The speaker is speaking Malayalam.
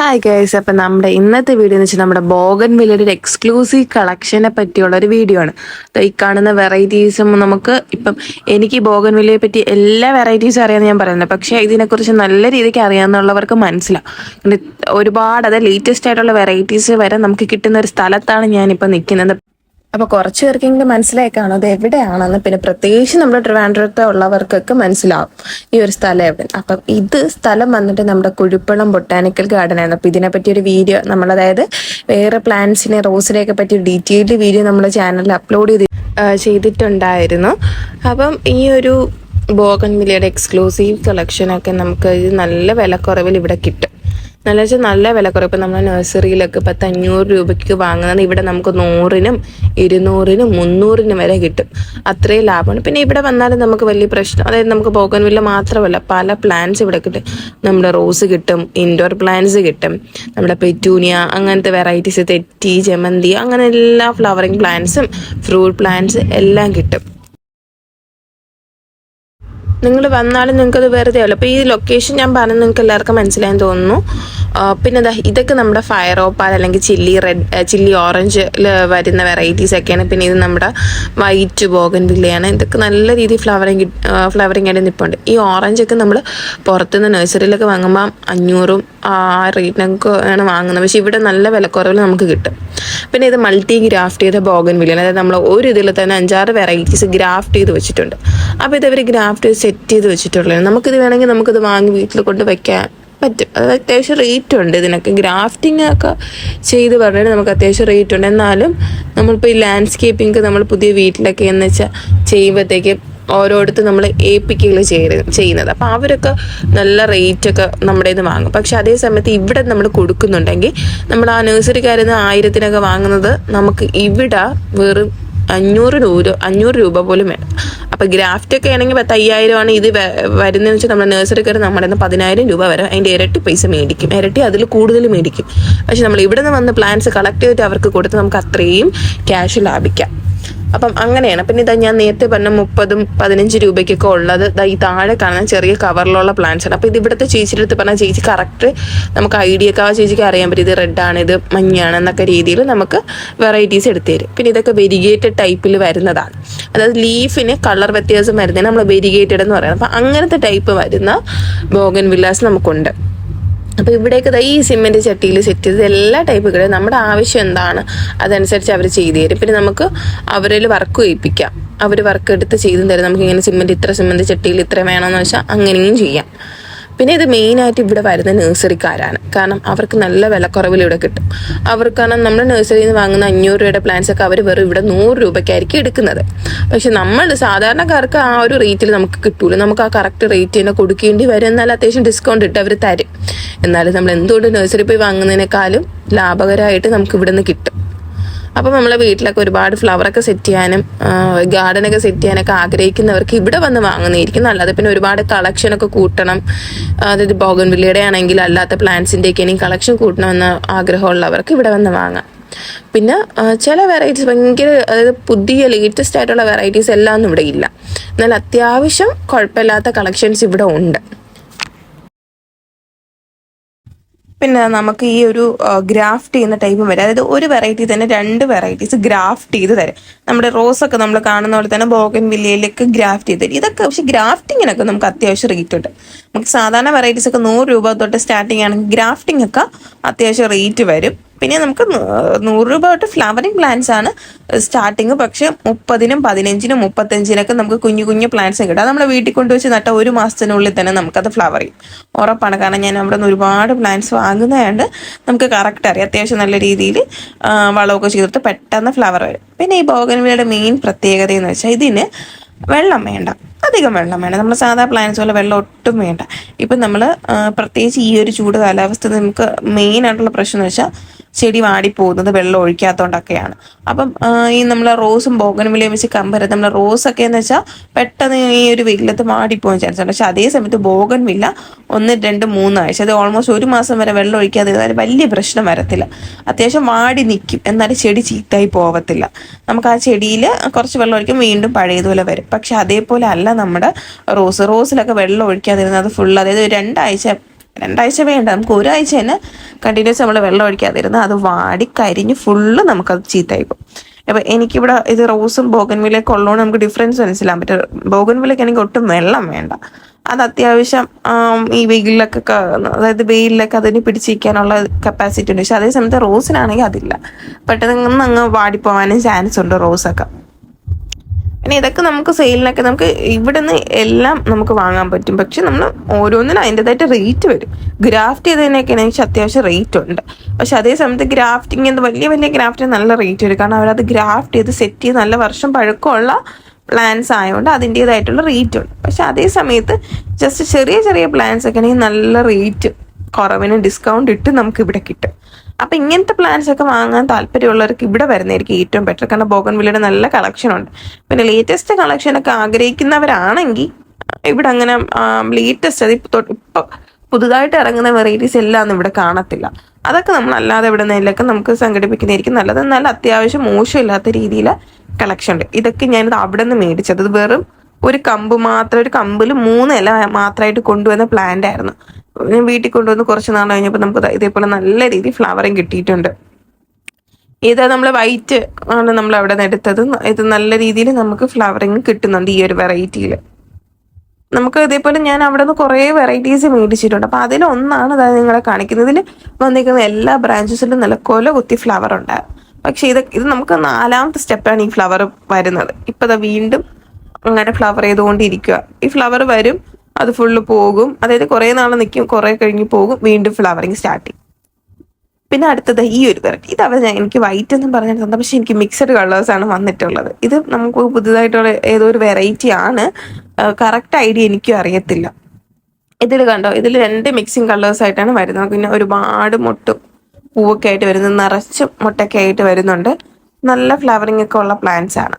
ഹായ് ഗൈസ് അപ്പം നമ്മുടെ ഇന്നത്തെ വീഡിയോ എന്ന് വെച്ചാൽ നമ്മുടെ ബോഗൻ വില്ലയുടെ ഒരു എക്സ്ക്ലൂസീവ് കളക്ഷനെ പറ്റിയുള്ള ഒരു വീഡിയോ ആണ്. ഈ കാണുന്ന വെറൈറ്റീസും നമുക്ക് ഇപ്പം എനിക്ക് ബോഗൻ വില്ലയെ പറ്റി എല്ലാ വെറൈറ്റീസും അറിയാമെന്ന് ഞാൻ പറയുന്നത് പക്ഷേ ഇതിനെക്കുറിച്ച് നല്ല രീതിക്ക് അറിയാമെന്നുള്ളവർക്ക് മനസ്സിലാവും. ഒരുപാട് അത് ലേറ്റസ്റ്റ് ആയിട്ടുള്ള വെറൈറ്റീസ് വരെ നമുക്ക് കിട്ടുന്ന ഒരു സ്ഥലത്താണ് ഞാനിപ്പോൾ നിൽക്കുന്നത് അപ്പൊ കുറച്ച് പേർക്കെങ്കിലും മനസ്സിലായി കാണും അത് എവിടെയാണെന്ന്. പിന്നെ പ്രത്യേകിച്ച് നമ്മുടെ ട്രിവാൻഡ്രത്ത് ഉള്ളവർക്കൊക്കെ മനസ്സിലാവും ഈ ഒരു സ്ഥലം എവിടെ. അപ്പം ഇത് സ്ഥലം വന്നിട്ട് നമ്മുടെ കുഴിപ്പളം ബൊട്ടാനിക്കൽ ഗാർഡൻ ആയിരുന്നു അപ്പൊ ഇതിനെപ്പറ്റി ഒരു വീഡിയോ നമ്മൾ അതായത് വേറെ പ്ലാന്റ്സിനെ റോസിനെയൊക്കെ പറ്റി ഡീറ്റെയിൽഡ് വീഡിയോ നമ്മുടെ ചാനലിൽ അപ്ലോഡ് ചെയ്ത് ചെയ്തിട്ടുണ്ടായിരുന്നു. അപ്പം ഈ ഒരു ബോഗൻ വില്ലയുടെ എക്സ്ക്ലൂസീവ് കളക്ഷനൊക്കെ നമുക്ക് നല്ല വിലക്കുറവിൽ ഇവിടെ കിട്ടും. നല്ല വെച്ചാൽ നല്ല വിലക്കുറവ്. നമ്മൾ നഴ്സറിയിലൊക്കെ പത്ത് അഞ്ഞൂറ് രൂപയ്ക്ക് വാങ്ങുന്നത് ഇവിടെ നമുക്ക് നൂറിനും ഇരുന്നൂറിനും മുന്നൂറിനും വരെ കിട്ടും. അത്രയും ലാഭമാണ്. പിന്നെ ഇവിടെ വന്നാലും നമുക്ക് വലിയ പ്രശ്നം. അതായത് നമുക്ക് ബോഗൻവില്ല മാത്രമല്ല പല പ്ലാന്റ്സ് ഇവിടെ കിട്ടും. നമ്മുടെ റോസ് കിട്ടും ഇൻഡോർ പ്ലാന്റ്സ് കിട്ടും. നമ്മുടെ പെറ്റൂനിയ അങ്ങനത്തെ വെറൈറ്റീസ് തെറ്റി ജമന്തി അങ്ങനെ എല്ലാ ഫ്ലവറിങ് പ്ലാന്റ്സും ഫ്രൂട്ട് പ്ലാന്റ്സ് എല്ലാം കിട്ടും. നിങ്ങൾ വന്നാലും നിങ്ങൾക്കത് വെറുതെ ആവില്ല. അപ്പോൾ ഈ ലൊക്കേഷൻ ഞാൻ പറഞ്ഞത് നിങ്ങൾക്ക് എല്ലാവർക്കും മനസ്സിലായെന്ന് തോന്നുന്നു. പിന്നെ ഇതൊക്കെ നമ്മുടെ ഫയർ ഓപ്പാൽ അല്ലെങ്കിൽ ചില്ലി റെഡ് ചില്ലി ഓറഞ്ച് വരുന്ന വെറൈറ്റീസ് ഒക്കെയാണ്. പിന്നെ ഇത് നമ്മുടെ വൈറ്റ് ബോഗൻ വില്ലയാണ് ഇതൊക്കെ നല്ല രീതിയിൽ ഫ്ലവറിങ് ഫ്ലവറിങ് ആയിട്ട് നിൽപ്പുണ്ട് ഈ ഓറഞ്ചൊക്കെ നമ്മൾ പുറത്തുനിന്ന് നഴ്സറിയിലൊക്കെ വാങ്ങുമ്പോൾ അഞ്ഞൂറും ആ റേറ്റിനൊക്കെ ആണ് വാങ്ങുന്നത്. പക്ഷേ ഇവിടെ നല്ല വിലക്കുറവിൽ നമുക്ക് കിട്ടും. പിന്നെ ഇത് മൾട്ടി ഗ്രാഫ്റ്റ് ചെയ്ത ബോഗൻ വില്ലയാണ് അതായത് നമ്മൾ ഒരു ഇതിൽ തന്നെ അഞ്ചാറ് വെറൈറ്റീസ് ഗ്രാഫ്റ്റ് ചെയ്ത് വെച്ചിട്ടുണ്ട്. അപ്പോൾ ഇത് അവർ ഗ്രാഫ്റ്റ് ചെയ്ത് സെറ്റ് ചെയ്ത് വെച്ചിട്ടുള്ളത് നമുക്കിത് വേണമെങ്കിൽ നമുക്കിത് വാങ്ങി വീട്ടിൽ കൊണ്ട് വെക്കാൻ പറ്റും. അത് അത്യാവശ്യം റേറ്റ് ഉണ്ട് ഇതിനൊക്കെ. ഗ്രാഫ്റ്റിംഗ് ഒക്കെ ചെയ്ത് പറഞ്ഞിട്ട് നമുക്ക് അത്യാവശ്യം റേറ്റ് ഉണ്ട്. എന്നാലും നമ്മളിപ്പോൾ ഈ ലാൻഡ്സ്കേപ്പിംഗ് നമ്മൾ പുതിയ വീട്ടിലൊക്കെ എന്ന് വെച്ചാൽ ചെയ്യുമ്പോഴത്തേക്ക് ഓരോരുത്തർ നമ്മൾ ഏൽപ്പിക്കുകയാണ് ചെയ്യുന്നത്. അപ്പോൾ അവരൊക്കെ നല്ല റേറ്റൊക്കെ നമ്മുടെ ഇത് വാങ്ങും. പക്ഷെ അതേ സമയത്ത് ഇവിടെ നമ്മൾ കൊടുക്കുന്നുണ്ടെങ്കിൽ നമ്മൾ ആ നഴ്സറിക്കാരിൽ നിന്ന് ആയിരത്തിനൊക്കെ വാങ്ങുന്നത് നമുക്ക് ഇവിടെ വെറും അഞ്ഞൂറ് രൂപ അഞ്ഞൂറ് രൂപ പോലും വേണം. അപ്പോൾ ഗ്രാഫ്റ്റ് ഒക്കെ ആണെങ്കിൽ പത്ത് അയ്യായിരമാണ് ഇത് വരുന്നതെന്ന് വെച്ചാൽ നമ്മുടെ നഴ്സറിക്കാർ നമ്മുടെ നിന്ന് പതിനായിരം രൂപ വരെ അതിന്റെ ഇരട്ടി പൈസ മേടിക്കും. ഇരട്ടി അതിൽ കൂടുതൽ മേടിക്കും. പക്ഷെ നമ്മൾ ഇവിടെ നിന്ന് വന്ന് പ്ലാൻസ് കളക്ട് ചെയ്തിട്ട് അവർക്ക് കൊടുത്ത് നമുക്ക് അത്രയും ക്യാഷ് ലാഭിക്കാം. അപ്പം അങ്ങനെയാണ്. പിന്നെ ഇതാ ഞാൻ നേരത്തെ പറഞ്ഞ മുപ്പതും പതിനഞ്ച് രൂപയ്ക്കൊക്കെ ഉള്ളത്. ഇതാ ഈ താഴെ കാണുന്ന ചെറിയ കവറിലുള്ള പ്ലാന്റ്സ് ആണ്. അപ്പോൾ ഇത് ഇവിടുത്തെ ചേച്ചിയുടെ അടുത്ത് പറഞ്ഞാൽ ചേച്ചി കറക്റ്റ് നമുക്ക് ഐഡിയ ഒക്കെ ആ ചേച്ചിക്ക് അറിയാൻ പറ്റും. ഇത് റെഡ് ആണ് ഇത് മഞ്ഞാണ് എന്നൊക്കെ രീതിയിൽ നമുക്ക് വെറൈറ്റീസ് എടുത്തു തരും. പിന്നെ ഇതൊക്കെ വെരിഗേറ്റഡ് ടൈപ്പിൽ വരുന്നതാണ്. അതായത് ലീഫിന് കളർ വ്യത്യാസം വരുന്നതിന് നമ്മൾ വെരിഗേറ്റഡ് എന്ന് പറയുന്നത് അപ്പം അങ്ങനത്തെ ടൈപ്പ് വരുന്ന ബോഗൻ വില്ലാസ് നമുക്കുണ്ട്. അപ്പോൾ ഇവിടേക്ക് ഈ സിമെന്റ് ചട്ടിയിൽ സെറ്റ് ചെയ്തത് എല്ലാ ടൈപ്പുകളും നമ്മുടെ ആവശ്യം എന്താണ്? അതനുസരിച്ച് അവർ ചെയ്തു തരും. പിന്നെ നമുക്ക് അവരിൽ വർക്ക് ചെയ്യിപ്പിക്കാം. അവർ വർക്ക് എടുത്ത് ചെയ്തും തരും. നമുക്ക് ഇങ്ങനെ സിമെന്റ് ഇത്ര സിമെന്റ് ചട്ടിയിൽ ഇത്ര വേണമെന്ന് വെച്ചാൽ അങ്ങനെയും ചെയ്യാം. പിന്നെ ഇത് മെയിനായിട്ട് ഇവിടെ വരുന്ന നഴ്സറിക്കാരാണ്. കാരണം അവർക്ക് നല്ല വിലക്കുറവിൽ ഇവിടെ കിട്ടും. അവർക്ക് കാരണം നമ്മൾ നഴ്സറിയിൽ നിന്ന് വാങ്ങുന്ന അഞ്ഞൂറ് രൂപയുടെ പ്ലാന്റ്സ് ഒക്കെ അവർ വെറും ഇവിടെ നൂറ് രൂപയ്ക്കായിരിക്കും എടുക്കുന്നത്. പക്ഷെ നമ്മൾ സാധാരണക്കാർക്ക് ആ ഒരു റേറ്റിൽ നമുക്ക് കിട്ടൂല. നമുക്ക് ആ കറക്റ്റ് റേറ്റ് തന്നെ കൊടുക്കേണ്ടി വരും. എന്നാൽ അത്യാവശ്യം ഡിസ്കൗണ്ട് ഇട്ട് അവർ തരും. എന്നാലും നമ്മൾ എന്തുകൊണ്ട് നഴ്സറി പോയി വാങ്ങുന്നതിനേക്കാളും ലാഭകരമായിട്ട് നമുക്ക് ഇവിടെ നിന്ന് കിട്ടും. അപ്പം നമ്മളെ വീട്ടിലൊക്കെ ഒരുപാട് ഫ്ലവറൊക്കെ സെറ്റ് ചെയ്യാനും ഗാർഡനൊക്കെ സെറ്റ് ചെയ്യാനൊക്കെ ആഗ്രഹിക്കുന്നവർക്ക് ഇവിടെ വന്ന് വാങ്ങുന്നതായിരിക്കും നല്ലത്. പിന്നെ ഒരുപാട് കളക്ഷനൊക്കെ കൂട്ടണം. അതായത് ബോഗൻ വില്ലയുടെ ആണെങ്കിൽ അല്ലാത്ത പ്ലാന്റ്സിന്റെയൊക്കെ ഇനി കളക്ഷൻ കൂട്ടണമെന്ന് ആഗ്രഹമുള്ളവർക്ക് ഇവിടെ വന്ന് വാങ്ങാം. പിന്നെ ചില വെറൈറ്റീസ് ഭയങ്കര അതായത് പുതിയ ലേറ്റസ്റ്റ് ആയിട്ടുള്ള വെറൈറ്റീസ് എല്ലാം ഒന്നും ഇവിടെ ഇല്ല. എന്നാൽ അത്യാവശ്യം കുഴപ്പമില്ലാത്ത കളക്ഷൻസ് ഇവിടെ ഉണ്ട്. പിന്നെ നമുക്ക് ഈ ഒരു ഗ്രാഫ്റ്റ് ചെയ്യുന്ന ടൈപ്പും വരും. അതായത് ഒരു വെറൈറ്റി തന്നെ രണ്ട് വെറൈറ്റീസ് ഗ്രാഫ്റ്റ് ചെയ്ത് തരും. നമ്മുടെ റോസ് ഒക്കെ നമ്മൾ കാണുന്ന പോലെ തന്നെ ബോഗൻ വില്ലയിലേക്ക് ഗ്രാഫ്റ്റ് ചെയ്ത് തരും. ഇതൊക്കെ പക്ഷെ ഗ്രാഫ്റ്റിങ്ങിനൊക്കെ നമുക്ക് അത്യാവശ്യം റേറ്റ് ഉണ്ട്. നമുക്ക് സാധാരണ വെറൈറ്റീസ് ഒക്കെ നൂറ് രൂപ തൊട്ട് സ്റ്റാർട്ടിങ് ആണെങ്കിൽ ഗ്രാഫ്റ്റിംഗ് ഒക്കെ അത്യാവശ്യം റേറ്റ് വരും. പിന്നെ നമുക്ക് നൂറ് രൂപ തൊട്ട് ഫ്ലവറിങ് പ്ലാന്റ്സ് ആണ് സ്റ്റാർട്ടിങ് പക്ഷെ മുപ്പതിനും പതിനഞ്ചിനും മുപ്പത്തഞ്ചിനൊക്കെ നമുക്ക് കുഞ്ഞു കുഞ്ഞു പ്ലാന്റ്സ് കിട്ടും. അത് നമ്മൾ വീട്ടിൽ കൊണ്ടുവച്ച് നട്ട ഒരു മാസത്തിനുള്ളിൽ തന്നെ നമുക്കത് ഫ്ലവർ ചെയ്യും ഉറപ്പാണ്. കാരണം ഞാൻ അവിടെ നിന്ന് ഒരുപാട് പ്ലാന്റ്സ് വാങ്ങുന്നതുകൊണ്ട് നമുക്ക് കറക്റ്റ് അറിയാം. അത്യാവശ്യം നല്ല രീതിയിൽ വളമൊക്കെ ചെയ്തിട്ട് പെട്ടെന്ന് ഫ്ലവർ വരും. പിന്നെ ഈ ബോഗൻവിലയുടെ മെയിൻ പ്രത്യേകത എന്ന് വെച്ചാൽ ഇതിന് വെള്ളം വേണ്ട. അധികം വെള്ളം വേണ്ട. നമ്മൾ സാധാ പ്ലാന്റ്സ് പോലെ വെള്ളം ഒട്ടും വേണ്ട. ഇപ്പം നമ്മൾ പ്രത്യേകിച്ച് ഈ ഒരു ചൂട് കാലാവസ്ഥ നമുക്ക് മെയിൻ ആയിട്ടുള്ള പ്രശ്നം എന്ന് വെച്ചാൽ ചെടി വാടിപ്പോകുന്നത് വെള്ളം ഒഴിക്കാത്തതുകൊണ്ടൊക്കെയാണ് അപ്പം ഈ നമ്മൾ റോസും ബോഗനും വിലയും വെച്ച് കമ്പയർ നമ്മൾ റോസ് ഒക്കെ എന്ന് വെച്ചാൽ പെട്ടെന്ന് ഈ ഒരു വെയിലത്ത് വാടിപ്പോകാൻ ചാൻസ് ഉണ്ട്. പക്ഷെ അതേ സമയത്ത് ബോഗൻവില്ല ഒന്ന് രണ്ട് മൂന്നാഴ്ച അത് ഓൾമോസ്റ്റ് ഒരു മാസം വരെ വെള്ളം ഒഴിക്കാതെ ഇരുന്നാൽ വലിയ പ്രശ്നം വരത്തില്ല. അത്യാവശ്യം വാടി നിൽക്കും എന്നാലും ചെടി ചീത്തായി പോവത്തില്ല. നമുക്ക് ആ ചെടിയിൽ കുറച്ച് വെള്ളം ഒഴിക്കും വീണ്ടും പഴയതുപോലെ വരും. പക്ഷെ അതേപോലെ അല്ല നമ്മുടെ റോസ്. റോസിലൊക്കെ വെള്ളം ഒഴിക്കാതിരുന്നത് ഫുൾ അതായത് രണ്ടാഴ്ച രണ്ടാഴ്ച വേണ്ട. നമുക്ക് ഒരാഴ്ച തന്നെ കണ്ടിന്യൂസ് നമ്മൾ വെള്ളം ഒഴിക്കാതിരുന്ന് അത് വാടി കരിഞ്ഞ് ഫുള്ള് നമുക്കത് പോകും അപ്പോൾ എനിക്കിവിടെ ഇത് റോസും ബോഗൻവിലൊക്കെ ഉള്ളതുകൊണ്ട് നമുക്ക് ഡിഫറൻസ് മനസ്സിലാൻ പറ്റും. ബോഗൻവിലൊക്കെ എനിക്ക് ഒട്ടും വെള്ളം വേണ്ട. അത് അത്യാവശ്യം ഈ വെയിലൊക്കെ ക- അതായത് വെയിലൊക്കെ അതിന് പിടിച്ചിരിക്കാനുള്ള കപ്പാസിറ്റി ഉണ്ട്. പക്ഷെ അതേ സമയത്ത് റോസിനാണെങ്കിൽ അതില്ല. പെട്ടെന്ന് അങ്ങ് വാടിപ്പോവാനും ചാൻസ് ഉണ്ട് റോസൊക്കെ. പിന്നെ ഇതൊക്കെ നമുക്ക് സെയിലിനൊക്കെ നമുക്ക് ഇവിടെ നിന്ന് എല്ലാം നമുക്ക് വാങ്ങാൻ പറ്റും. പക്ഷെ നമ്മൾ ഓരോന്നിനും അതിന്റെതായിട്ട് റേറ്റ് വരും. ഗ്രാഫ്റ്റ് ചെയ്തതിനൊക്കെ എനിക്ക് അത്യാവശ്യം റേറ്റ് ഉണ്ട്. പക്ഷെ അതേ സമയത്ത് ഗ്രാഫ്റ്റിംഗ് എന്ന് വലിയ വലിയ ഗ്രാഫ്റ്റ് നല്ല റേറ്റ് വരും. കാരണം അവരത് ഗ്രാഫ്റ്റ് ചെയ്ത് സെറ്റ് ചെയ്ത് നല്ല വർഷം പഴക്കമുള്ള പ്ലാൻസ് ആയതുകൊണ്ട് അതിന്റെതായിട്ടുള്ള റേറ്റ് ഉണ്ട്. പക്ഷെ അതേ സമയത്ത് ജസ്റ്റ് ചെറിയ ചെറിയ പ്ലാൻസ് ഒക്കെ ആണെങ്കിൽ നല്ല റേറ്റ് കുറവിന് ഡിസ്കൗണ്ട് ഇട്ട് നമുക്ക് ഇവിടെ കിട്ടും. അപ്പൊ ഇങ്ങനത്തെ പ്ലാൻസ് ഒക്കെ വാങ്ങാൻ താല്പര്യമുള്ളവർക്ക് ഇവിടെ വരുന്നതായിരിക്കും ഏറ്റവും ബെറ്റർ കാരണം ബോഗൻവില്ലയുടെ നല്ല കളക്ഷൻ ഉണ്ട്. പിന്നെ ലേറ്റസ്റ്റ് കളക്ഷൻ ഒക്കെ ആഗ്രഹിക്കുന്നവരാണെങ്കിൽ ഇവിടെ അങ്ങനെ ലേറ്റസ്റ്റ് അത് ഇപ്പൊ ഇപ്പൊ പുതുതായിട്ട് ഇറങ്ങുന്ന വെറൈറ്റീസ് എല്ലാം ഒന്നും ഇവിടെ കാണത്തില്ല. അതൊക്കെ നമ്മൾ അല്ലാതെ ഇവിടെ നിന്നൊക്കെ നമുക്ക് സംഘടിപ്പിക്കുന്നതായിരിക്കും നല്ലത്. എന്നാൽ അത്യാവശ്യം മോശമില്ലാത്ത രീതിയിൽ കളക്ഷൻ ഉണ്ട്. ഇതൊക്കെ ഞാനിത് അവിടെ നിന്ന് മേടിച്ചത് വെറും ഒരു കമ്പ് മാത്രം ഒരു കമ്പിൽ മൂന്ന് ഇല മാത്രമായിട്ട് കൊണ്ടുവന്ന പ്ലാന്റ് ആയിരുന്നു. ഞാൻ വീട്ടിൽ കൊണ്ടുവന്ന് കുറച്ച് നാൾ കഴിഞ്ഞപ്പോൾ നമുക്ക് ഇതേപോലെ നല്ല രീതിയിൽ ഫ്ലവറിങ് കിട്ടിയിട്ടുണ്ട്. ഇത് നമ്മൾ വൈറ്റ് ആണ് നമ്മൾ അവിടെ നിന്ന് എടുത്തത്. ഇത് നല്ല രീതിയിൽ നമുക്ക് ഫ്ലവറിങ് കിട്ടുന്നുണ്ട് ഈ ഒരു വെറൈറ്റിയിൽ നമുക്ക് ഇതേപോലെ ഞാൻ അവിടെ നിന്ന് കുറേ വെറൈറ്റീസ് മേടിച്ചിട്ടുണ്ട്. അപ്പോൾ അതിലൊന്നാണ് അതായത് നിങ്ങളെ കാണിക്കുന്നത്. ഇതിൽ വന്നിരിക്കുന്ന എല്ലാ ബ്രാഞ്ചസിലും നല്ല കൊല കുത്തി ഫ്ലവർ ഉണ്ട്. പക്ഷെ ഇത് ഇത് നമുക്ക് നാലാമത്തെ സ്റ്റെപ്പാണ് ഈ ഫ്ലവർ വരുന്നത്. ഇപ്പം വീണ്ടും അങ്ങനെ ഫ്ലവർ ചെയ്തുകൊണ്ടിരിക്കുക. ഈ ഫ്ലവർ വരും അത് ഫുള്ള് പോകും. അതായത് കുറേ നാൾ നിൽക്കും കുറേ കഴിഞ്ഞ് പോകും വീണ്ടും ഫ്ലവറിങ് സ്റ്റാർട്ട് ചെയ്യും. പിന്നെ അടുത്തത് ഈ ഒരു വെറൈറ്റി ഇത് അവർ എനിക്ക് വൈറ്റ് എന്ന് പറഞ്ഞിട്ട് തന്നെ പക്ഷെ എനിക്ക് മിക്സഡ് കളേഴ്സ് ആണ് വന്നിട്ടുള്ളത്. ഇത് നമുക്ക് പുതുതായിട്ടുള്ള ഏതോ ഒരു വെറൈറ്റി ആണ്. കറക്റ്റ് ഐഡിയ എനിക്കും അറിയത്തില്ല. ഇതിൽ കണ്ടോ? ഇതിൽ രണ്ട് മിക്സിങ് കളേഴ്സ് ആയിട്ടാണ് വരുന്നത്. പിന്നെ ഒരുപാട് മുട്ടും പൂവൊക്കെ ആയിട്ട് വരുന്നത് നിറച്ച് മുട്ടൊക്കെ ആയിട്ട് വരുന്നുണ്ട്. നല്ല ഫ്ലവറിംഗ് ഒക്കെ ഉള്ള പ്ലാന്റ്സ് ആണ്.